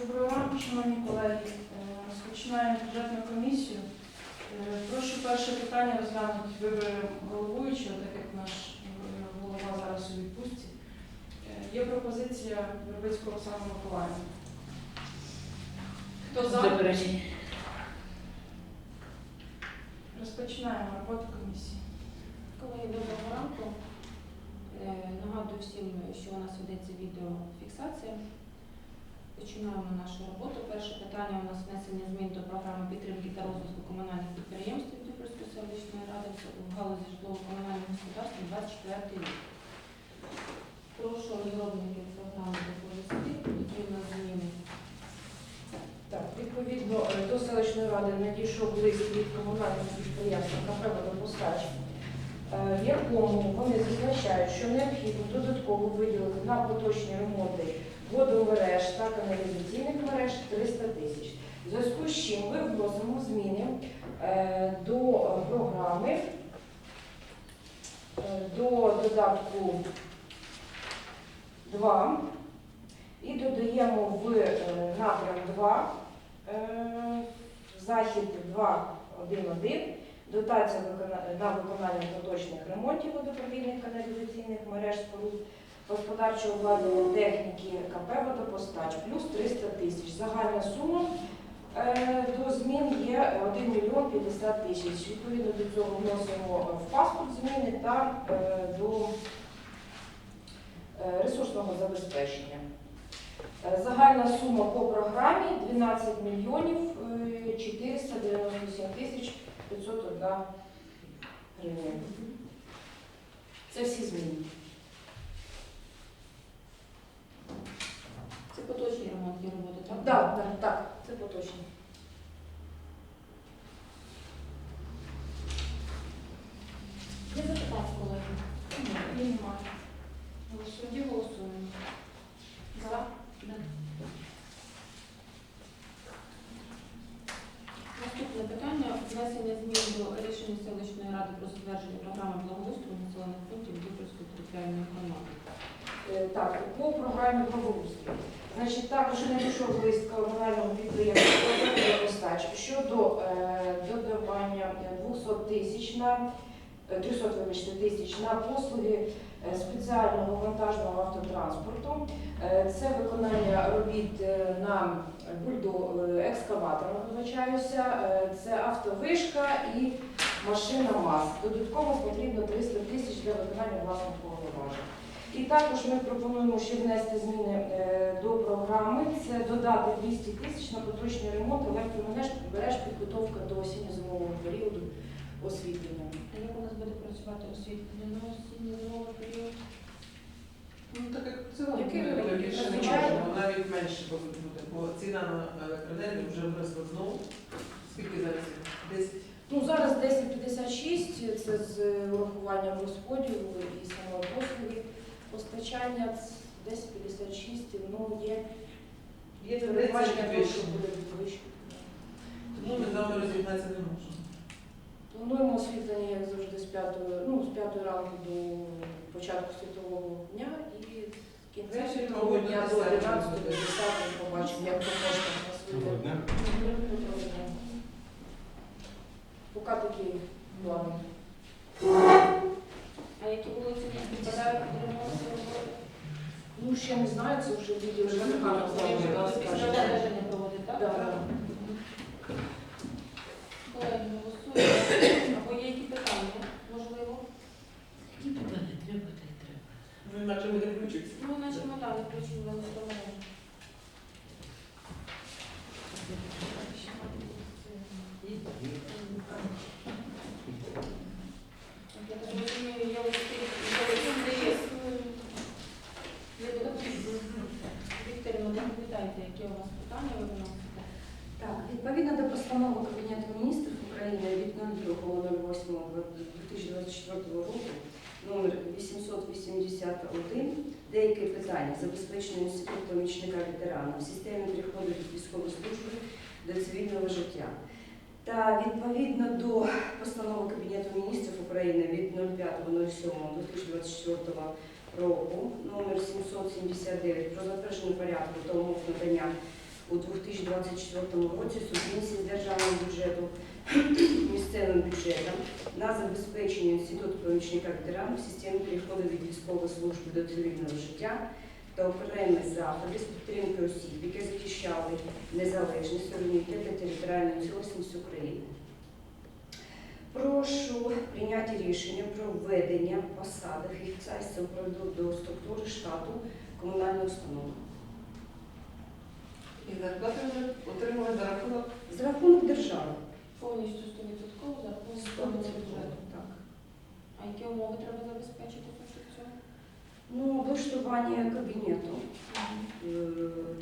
Доброго ранку, шановні колеги. Е, Розпочинаємо бюджетну комісію. Е, Прошу перше питання розглянути вибори головуючого, так як наш е, голова зараз у відпустці. Є пропозиція Вербицького Оксана Миколаївна. Хто за? Заперечення. Розпочинаємо роботу комісії. Колеги, доброго ранку. Нагадую всім, що у нас ведеться відеофіксація. Починаємо нашу роботу. Перше питання у нас внесення змін до програми підтримки та розвитку комунальних підприємств Дніпровської селищної ради в галузі житлово-комунального господарства 24 рік. Прошу розробників програми доповісти, які у нас зміни. Так, відповідно е, до селищної ради надійшов лист від комунального підприємства КП «Водопостач», е, в якому вони зазначають, що необхідно додатково виділити на поточні ремонти водомереж та каналізаційних мереж 300 тисяч. В зв'язку з чим ми вносимо зміни е, до програми, е, до додатку 2 і додаємо в е, напрям 2 е, захід 2.1.1 дотація на виконання поточних ремонтів водопровідних каналізаційних мереж споруд господарчого обладнання техніки КП «Водопостач» плюс 300 тисяч. Загальна сума е, до змін є 1 мільйон 50 тисяч. Відповідно до цього вносимо в паспорт зміни та е, до е, ресурсного забезпечення. Загальна сума по програмі 12 мільйонів е, 497 тисяч 501 гривня. Це всі зміни. Це поточні ремонтні роботи, так? Так, так, так, це поточно. Є запитання, колеги? Її немає. Голосуємо. голосуємо. За. Наступне питання внесення змін до рішення селищної ради про затвердження програми благоустрою населених пунктів Дніпровської територіальної громади. Е, Так, по програмі благоустрою. Значить, також надійшов лист комунального підприємства «Водопостач» щодо е, додавання 200 тисяч на е, 300, вибачте, тисяч на послуги е, спеціального вантажного автотранспорту. Е, Це виконання робіт е, на бульдо е, екскаватором, вибачаюся, Е, це автовишка і машина МАЗ. Додатково потрібно 300 тисяч для виконання власних повноважень. І також ми пропонуємо ще внести зміни е, до програми. Це додати 200 тисяч на поточний ремонт електромереж береж підготовка до осінньо-зимового періоду освітлення. А як у нас буде працювати освітлення на осінньо-зимовий період? Ну, так як в цілому більше не можемо, навіть менше буде, бо ціна на електроенергію вже виросла знову. Скільки зараз? 10? Ну зараз 10,56, це з урахуванням розподілу і самої послуги. Постачання це 10,56, ну є Є передбачення тенденція того, підвищення. що буде підвищення. Тому ми з вами розігнатися не можемо. Плануємо освітлення, як завжди, з 5, ну, з 5 ранку до початку світового дня і з кінця Ввечері, світового дня до 10 11 до буде. 10 побачимо, як то кошти у нас вийде. Поки такі плани. Які вулиці не підпадають під ремонтні роботи? Ну, ще не знаю, це вже відео вже не гарно Спостереження проводить, так? Да, да. Колеги, голосуємо. Або є які питання, можливо? Які питання треба, та й треба. Ну, інакше ми не включиться. Ну, наче ми включимо електромережу. Я так розумію, є листи, є листи, є Вікторія, доповідайте, які у вас питання ви виносите? Так, відповідно до постанови Кабінету міністрів України від 02.08.2024 року номер 881 деякі питання забезпечення інституту помічника ветерана в системі переходу від військової служби до цивільного життя. Та відповідно до постанови Кабінету міністрів України від 05.07.2024 року номер 779 про затвердження порядку та надання у 2024 році субвенції з державного бюджету місцевим бюджетом на забезпечення інституту помічника ветеранів в системі переходу від військової служби до цивільного життя та окремі заходи з підтримки осіб, які захищали незалежність, суверенітет та територіальну цілісність України. Прошу прийняти рішення про введення посади цього до структури штату комунальної установи. І зарплати вже отримали за рахунок За рахунок держави. Повністю 100% за рахунок бюджету. Так. А які умови треба забезпечити фахівцю? Ну, облаштування кабінету, е,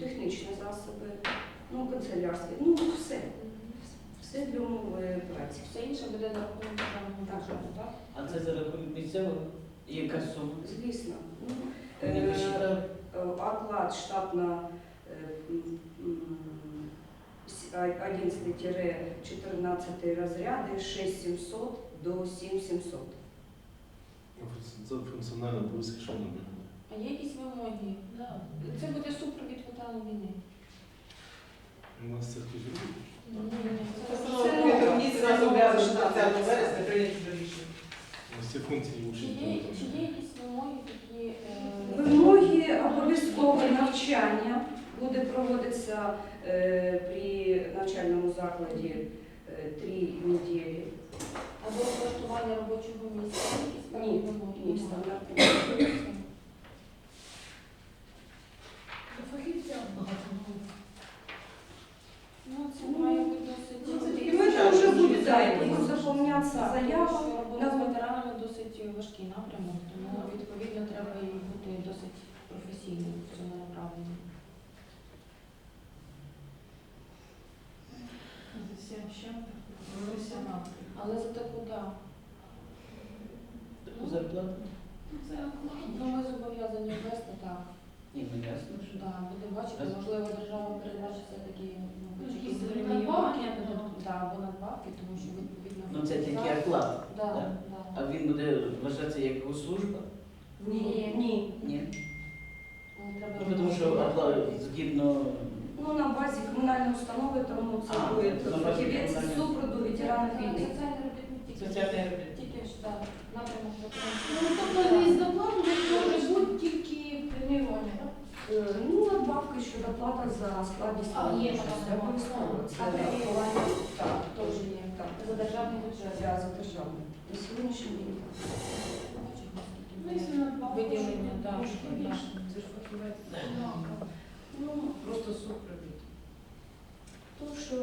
технічні засоби, ну, канцелярські, ну, все. Все для умови праці. Все інше буде за рахунок державного Так. бюджету, так? А це за рахунок місцевого? І яка сума? Звісно. Ну, Не е, посчитав? Е, Оклад штатно е, м, м, с- а- 11-14 розряди 6700 до 7700. Це функціонально обов'язки, що не. А є якісь вимоги? Да. Це буде супровід ветерану війни. У нас це хтось норма обов'язує 30 вересня прийняти це рішення. У нас ці функції учні. чи є якісь вимоги такі? е, Вимоги обов'язкове навчання буде проводитися е, при навчальному закладі е, три неділі. Або влаштування робочого місця? Якісь певні Ні, вимоги? ні, Немає. стандартні. Ну, це має бути досить... Ну, це І тільки ми початок. вже буде далі, буде заповнятися Так, заява. тому що робота з на- ветеранами досить важкий напрямок, тому відповідно треба і бути досить професійним в цьому направленні. Засім чим-то, професіонал. Але за таку, да. Таку зарплату? Ну, ми зобов'язані ввести так. Ні, ну ясно, що Да, буде бачити, можливо, держава передбачить все-таки мабуть, Якісь якісь надбавки, преміювання, да, або надбавки, тому що відповідно. Ну це тільки Так, оклад. Да, да? да. А він буде вважатися як його служба? Ні, ні. Ні. Ну, треба Ну, тому що оклад згідно Ну, на базі комунальної установи, тому це А, буде на базі фахівець з супроводу ветеранів війни. Соціальний робітник тільки. Соціальний робітник. Тільки ж, так, напрямок Ну, тобто із доплату може бути тільки преміювання, Ну, надбавки щодо плата за складність А, є. Це обов'язково. А преміювання так, теж є. так. За державний бюджет. Я за державний. На сьогоднішній день. так. Ну, якщо надбавку, Виділення, так, це ж фахівець. Ну, Просто супровід. то, що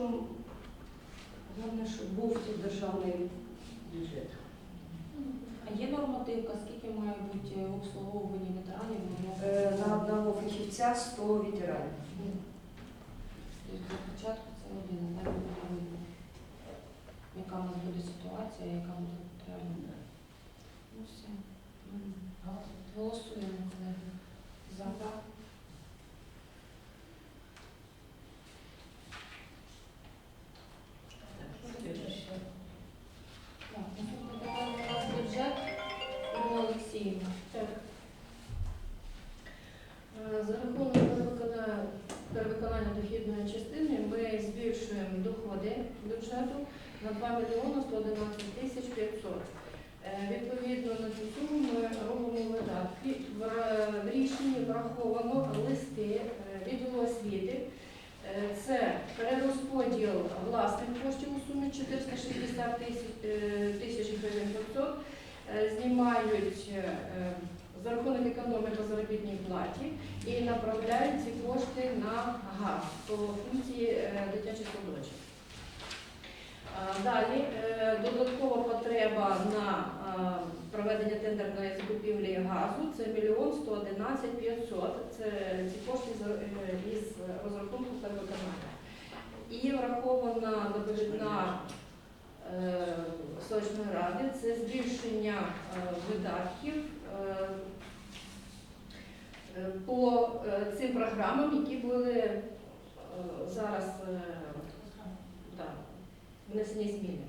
головне, щоб був тут державний бюджет. А є нормативка, скільки має бути в обслуговуванні ветеранів? Е, На одного фахівця 100 ветеранів. Тобто початку це один, а далі буде видно, яка у нас буде ситуація, яка буде потреба. Це перерозподіл власних коштів у сумі 460 тисяч е, гривень 500 е, знімають е, е, за рахунок економії по заробітній платі і направляють ці кошти на газ по функції е, дитячих садочок. Далі е, додаткова потреба на е, проведення тендерної закупівлі газу це мільйон 111 500. Це ці кошти е, із розрахунку перевиконання. І врахована добовідна е, селищної ради це збільшення е, видатків е, е, по е, цим програмам, які були е, зараз е, да, внесені зміни.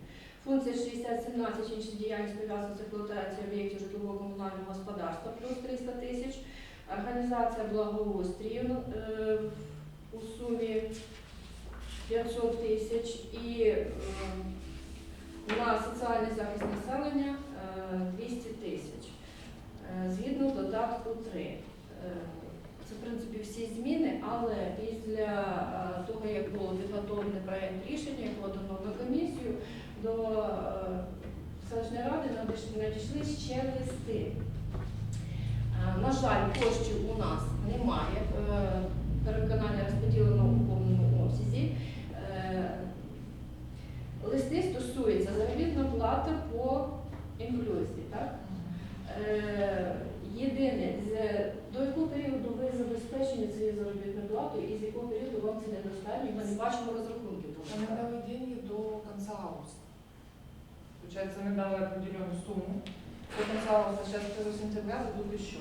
Функція 6017 інші діяльність пов'язана з експлуатацією об'єктів житлово-комунального господарства плюс 300 тисяч. Організація благоустрію е, у сумі 500 тисяч і е, на соціальний захист населення е, 200 тисяч. Е, Згідно додатку 3. Е, Це, в принципі, всі зміни, але після е, того, як було підготовлений проєкт рішення, як подано на комісію, до е, селищної ради надійшли ще листи. Е, На жаль, коштів у нас немає. Е, Переконання розподілено у повному обсязі. Листи стосуються заробітна плата по інклюзії. Так? Єдине, до якого періоду ви забезпечені цією заробітною платою і з якого періоду вам це недостатньо, ми не бачимо розрахунків. Они дали деньги до конца августа. Получается, мы дали определенную сумму. Августа, сейчас 1 сентября дадут еще.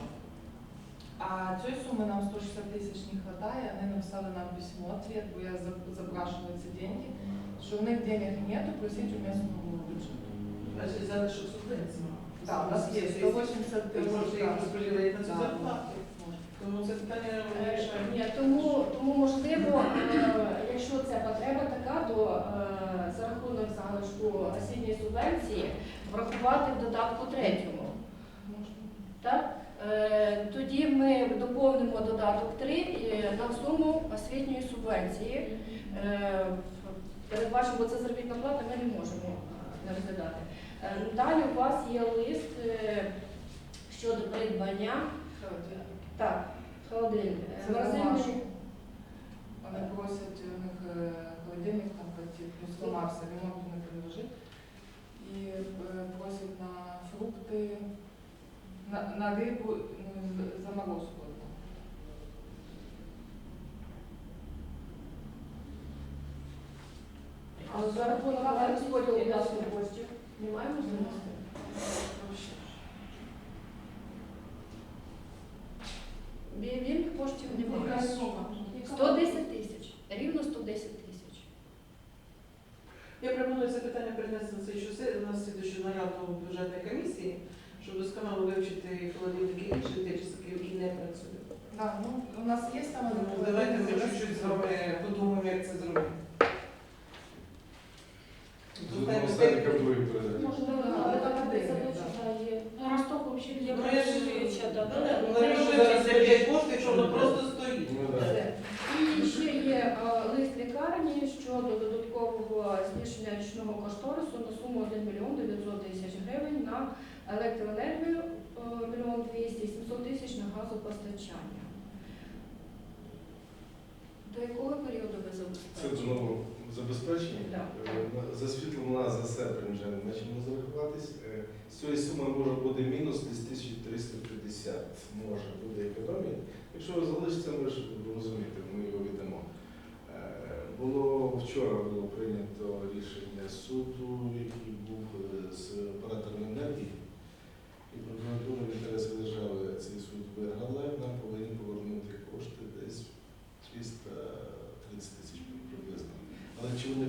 А цієї суми нам 160 тисяч не хватає, вони написали нам письмо, ответ, бо я запрашиваю ці деньги, що в них денег нету, просить у местного бюджету. Значить, залишок субвенції. Да, у нас є 180 Ви можете їх тисяч. розподілити на цю зарплату. Тому це питання Е, вирішає. Ні, тому, тому можливо, е, якщо це потреба така, то е, за рахунок залишку освітньої субвенції врахувати в додатку третьому. Так? Е, Тоді ми доповнимо додаток 3 е, на суму освітньої субвенції. Е, Передбачимо, це заробітна плата, ми не можемо не розглядати. Далі у вас є лист щодо придбання так, холодильник. Просять у них холодильник там пойти, плюс ремонту не предложить. І е, просять на фрукти, на, на рибу, ну, заморозку. одну. Але за рахунок розподілу власних коштів немає можливості? Бі- Вільних коштів немає. Яка сума? 110 тисяч. Рівно 110 тисяч. Я пропоную це питання перенести на цей часи, на слідчу нараду бюджетної комісії, щоб досконало вивчити холодильники інших течісів, які не працюють. Да, ну, у нас є там Ну, один Давайте ми холодильник, чуть-чуть з вами подумаємо, як це зробити. З одного садика в другий передати. Можливо, але там що є. Росток взагалі Ну, да, Ну, ну, заробляти кошти, якщо воно просто стоїть? Ну. І ще є е, лист лікарні щодо додаткового збільшення річного кошторису на суму 1 мільйон 900 тисяч гривень на електроенергію е, мільйон 200 і 700 тисяч на газопостачання. До якого періоду ви Це забезпечені? знову забезпечення. Да. Е, на- За серпень вже почнемо зарахуватись. Е, З цієї суми може бути мінус десь 1350, може буде економія. Якщо ви залишиться, ви ж розумієте, ми його віддамо. Е, Було вчора було прийнято рішення суду, який був е, з оператором енергії. І прокуратура в інтересах держави цей суд виграла, нам повинні повернути кошти десь 330 тисяч приблизно. Але чи вони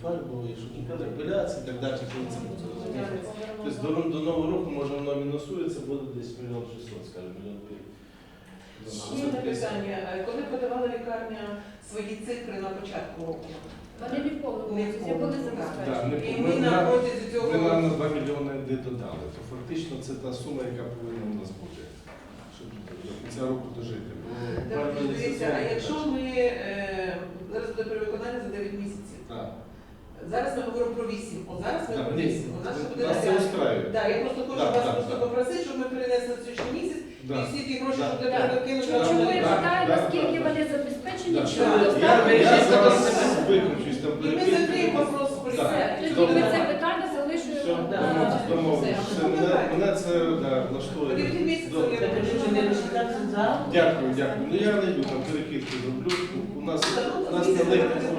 повернуть, це не факт, бо якщо буде апеляція і так далі, це буде розуміти. Тобто до, до нового року може воно мінусується, буде десь мільйон 600, скажімо, мільйон Ще одне питання. Коли подавала лікарня свої цифри на початку року? Вони не Не були забезпечені. І ми, ми на на, протязі цього ми нам на 2 мільйони не додали. То фактично це та сума, яка повинна у нас бути, щоб до кінця року дожити. Бо Так, Дивіться, а якщо ми е, зараз буде перевиконання за 9 місяців. Так, Зараз ми говоримо про 8. От зараз ми про 8. У нас ще буде нас це устраює. Так, я просто хочу вас просто так. попросити, щоб ми перенесли на слідчий місяць і Да. всі ті гроші, Да. що для Так. перекинути Чому я да, питаю, наскільки вони забезпечені, Так. чи Да. Я, зараз виключусь там І ми закриємо вопрос Так. поліцейських. Все, тоді ми це питання Все, залишуємо Да. на домовились. Все, мене, мене це да, Добре. я ви не Дякую, дякую. Ну я не йду там перекидки зроблю. У нас у нас на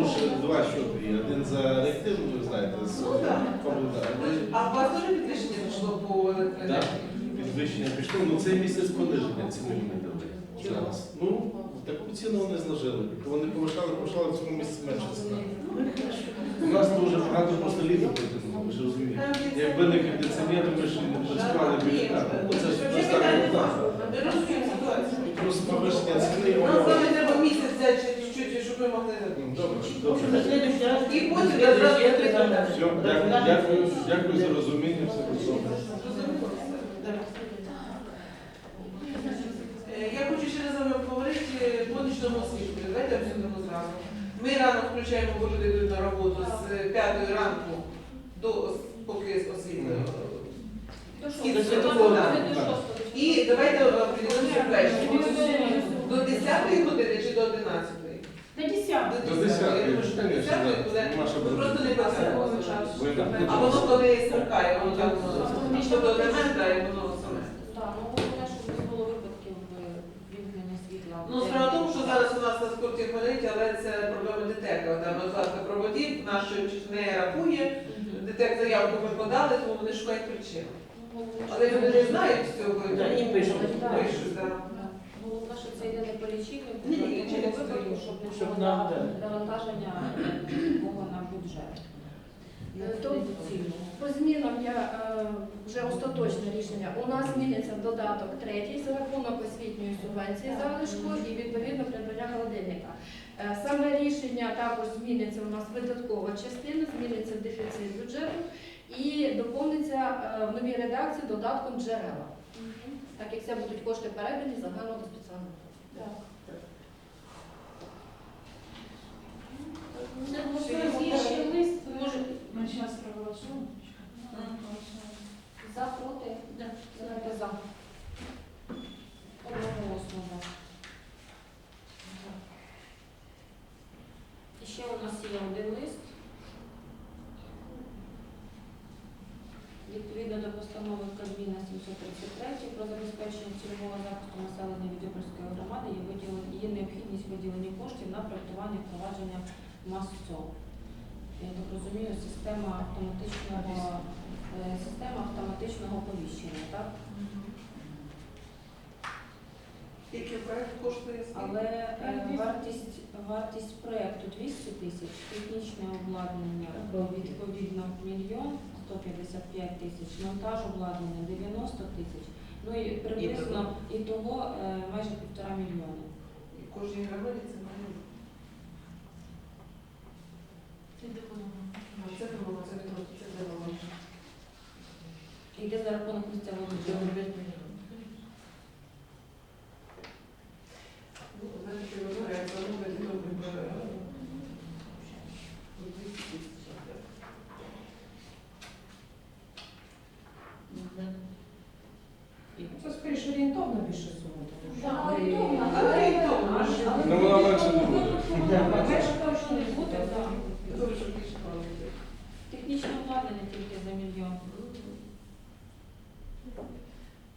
лише два є. Один за реактивну, ви знаєте, з Ну, А у вас теж підвищення пішло по електроенергії? підвищення пішло. Ну цей місяць пониження ціни ми дали. Зараз. Ну, таку ціну вони зложили. Вони повишали, повишали, в цьому місяці менше ціна. У нас дуже багато просто літо потягнуло, ви ж розумієте. Якби не кондиціонер, ми ж не працювали б. Ні, так. Ну, Це ж достатньо. Просто повищення ціни, Нам з воно вами треба місяць взяти чуть-чуть, щоб ви могли. Ну, Добре, на следующий раз І потім там питання. Все, дякую, дякую, дякую за розуміння, все. Зрозуміло? Е, Я хочу ще раз з вами поговорити по нічному освітлі. Давайте обсудимо зразу. Ми рано включаємо, бо люди йдуть на роботу з 5 ранку до ос- поки освітло. До І. До. І давайте определимося перше. До 10 години чи до 11? На 10. До 10, Я думаю, що до 10 буде. Ми просто не працюємо. Так А воно коли смеркає, воно Автоматично що до виключає. 11 воно саме. Так, ну головне, щоб не було випадків вімкнення світла. Ну, справа в тому, що зараз у нас на скорті горить, але це проблема ДТЕКа. Там розкладка проводів, наш не рахує. ДТЕК заявку ми подали, тому вони шукають причину. Ну, Але люди не знають цього. Да, і пишуть. Пишуть, так. Головне, що це йде не по лічильнику, Ні, лічильник випадку, щоб не Щоб було нам, да. навантаження такого на бюджет. Е, то-. По змінам я е, вже остаточне рішення. У нас зміниться додаток третій за рахунок освітньої субвенції залишку і відповідно придбання холодильника. Е, Саме рішення також зміниться у нас видаткова частина, зміниться дефіцит бюджету і доповниться е, в новій редакції додатком джерела, так як це будуть кошти передані з загального до спеціального. Так. Голосуємо. ще лист. Може, Ми зараз проголосуємо. За, проти? Давайте за. Одноголосно. І ще у нас є один лист. Відповідно до постанови Кабміна 733 про забезпечення цільового захисту населення Відьопольської громади є, виділен- є необхідність виділення коштів на проєктування впровадження МАСЦО. Я так розумію, система автоматичного е, система автоматичного оповіщення, так? Який проект коштує? Але е, вартість, вартість проєкту 200 тисяч, технічне обладнання відповідно мільйон 155 тисяч, монтаж обладнання 90 тисяч, ну і приблизно і того е, майже півтора мільйони. І кожній громаді це має. А Це допомога, це допомога, це допомога. Йде за рахунок місцевого бюджету. Ну, знаєте, що ви говорите, як замовити, то вибирає. Це скоріше орієнтовно більше сума. тому що Так, ви- орієнтовно, Але орієнтовно, але- ж. але- Ну, вона менше не буде. Да, Менше точно не буде, так. Добре, що більше плануєте. Технічне обладнання тільки за мільйон.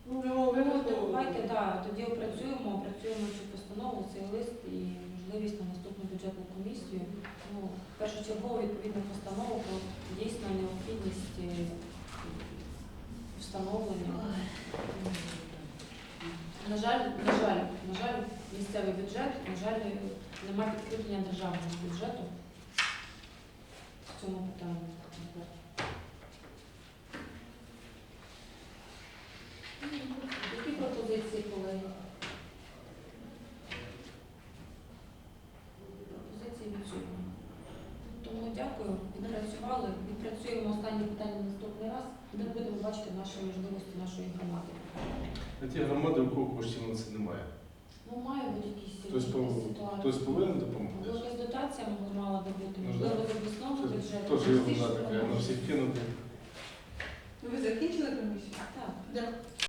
Ну, в любому Ну, випадку, давайте, так, тоді опрацюємо, опрацюємо цю постанову, цей лист і можливість на наступну бюджетну комісію. Ну, першочергово відповідну постанову про дійсно необхідність е, встановлення. На жаль, на жаль, на жаль, місцевий бюджет, на жаль, немає підкріплення державного бюджету в цьому питанні. Які пропозиції, колеги? Пропозиції відсутні. Тому дякую, відпрацювали. Відпрацюємо останні питання наступний раз, де будемо бачити наші можливості нашої громади. А ті громади, у кого коштів на це немає. Ну, має бути якісь Хтось пов- ситуації. Хтось повинен допомогти. Можливо, з дотаціями мала би бути, Ну, можливо, з обласного бюджету. теж є вона така, на всіх кинути. Ну, ви закінчили комісію? Так. Да.